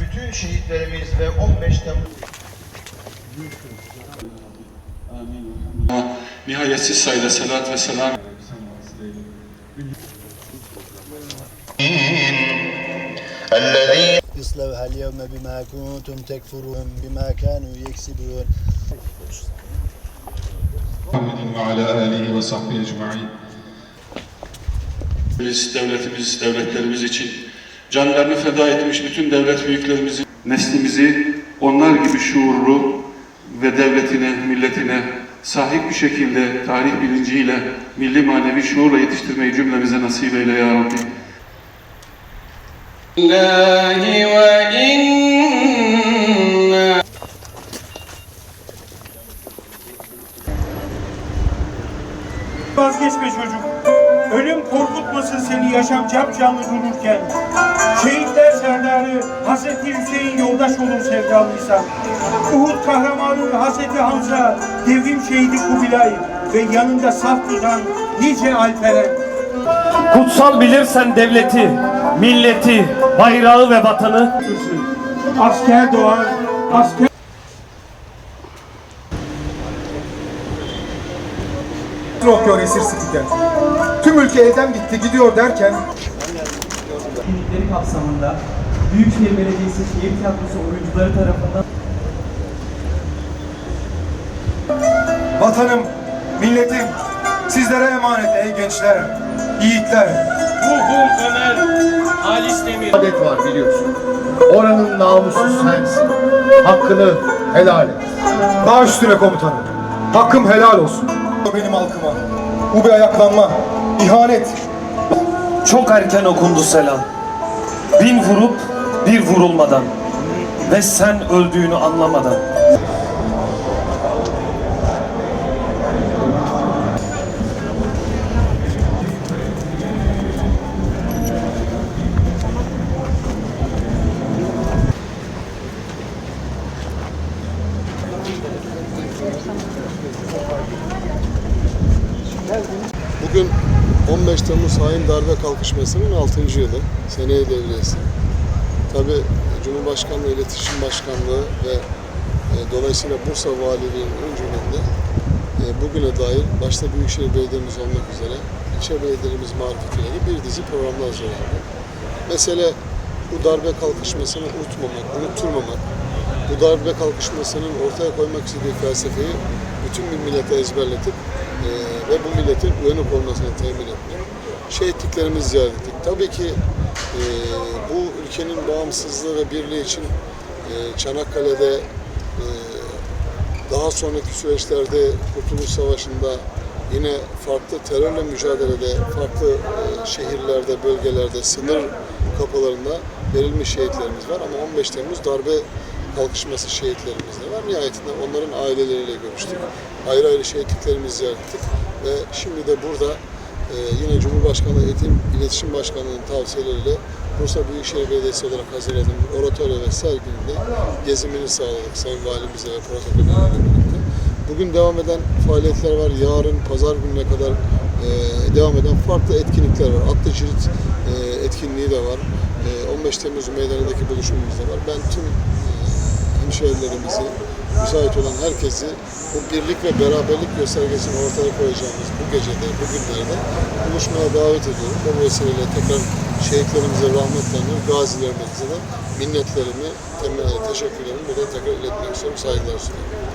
Bütün şehitlerimiz ve 15 Temmuz Nihayetsiz sayıda selat ve selam الذين اصلوها اليوم بما كنتم تكفرون بما كانوا يكسبون Muhammedin ve ala alihi ve sahbihi ecma'in. Biz devletimiz, devletlerimiz için canlarını feda etmiş bütün devlet büyüklerimizi, neslimizi onlar gibi şuurlu ve devletine, milletine sahip bir şekilde tarih bilinciyle, milli manevi şuurla yetiştirmeyi cümlemize nasip eyle ya Rabbi. İlahi ve inna Vazgeçme çocuk. Ölüm korkutmasın seni yaşam capcanlı dururken. Şehitler serdarı Hazreti Hüseyin yoldaş olur sevdalıysa. Uhud kahramanı Hazreti Hamza, devrim şehidi Kubilay ve yanında saf tutan nice Alperen. Kutsal bilirsen devleti, milleti, bayrağı ve vatanı Asker doğar, asker Tokyo esir City'den. Tüm ülke elden gitti gidiyor derken etkinlikleri kapsamında Büyükşehir Belediyesi Şehir Tiyatrosu oyuncuları tarafından vatanım, milletim sizlere emanet ey gençler, yiğitler. Ruhum Ömer, Halis Demir. adet var biliyorsun. Oranın namusu sensin. Hakkını helal et. Daha üstüne komutanım. Hakkım helal olsun. Benim halkıma. Bu bir ayaklanma, ihanet. Çok erken okundu selam. Bin vurup bir vurulmadan ve sen öldüğünü anlamadan. Bugün 15 Temmuz hain darbe kalkışmasının 6. yılı. Seneye devriyesi. Tabi Cumhurbaşkanlığı İletişim Başkanlığı ve e, dolayısıyla Bursa Valiliği'nin öncülüğünde e, bugüne dair başta Büyükşehir Belediye'miz olmak üzere ilçe belediyelerimiz marifetiyle bir dizi programlar hazırlandı. Mesele bu darbe kalkışmasını unutmamak, unutturmamak, bu darbe kalkışmasının ortaya koymak istediği felsefeyi bütün bir millete ezberletip e, ve bu milletin uyanık olmasını temin etmek. Şehitliklerimizi ziyaret ettik. Tabii ki e, bu ülkenin bağımsızlığı ve birliği için e, Çanakkale'de e, daha sonraki süreçlerde Kurtuluş Savaşı'nda yine farklı terörle mücadelede, farklı e, şehirlerde, bölgelerde, sınır kapılarında verilmiş şehitlerimiz var. Ama 15 Temmuz darbe kalkışması şehitlerimiz de var. Nihayetinde onların aileleriyle görüştük. Ayrı ayrı şehitliklerimizi ziyaret ettik. Ve şimdi de burada e, yine Cumhurbaşkanı Eğitim İletişim Başkanlığı'nın tavsiyeleriyle Bursa Büyükşehir Belediyesi olarak hazırladığım bir oratoryo ve serginin gezimini sağladık Sayın Valimize ve protokollerle birlikte. Bugün devam eden faaliyetler var. Yarın pazar gününe kadar e, devam eden farklı etkinlikler var. Atlı cirit e, etkinliği de var. E, 15 Temmuz meydanındaki buluşmamız da var. Ben tüm hemşehrilerimizi, müsait olan herkesi bu birlik ve beraberlik göstergesini ortaya koyacağımız bu gecede, bugünlerde buluşmaya davet ediyorum. Bu vesileyle tekrar şehitlerimize rahmetlerini, gazilerimize de minnetlerimi, teşekkürlerimi burada tekrar iletmek istiyorum. Saygılar sunuyorum.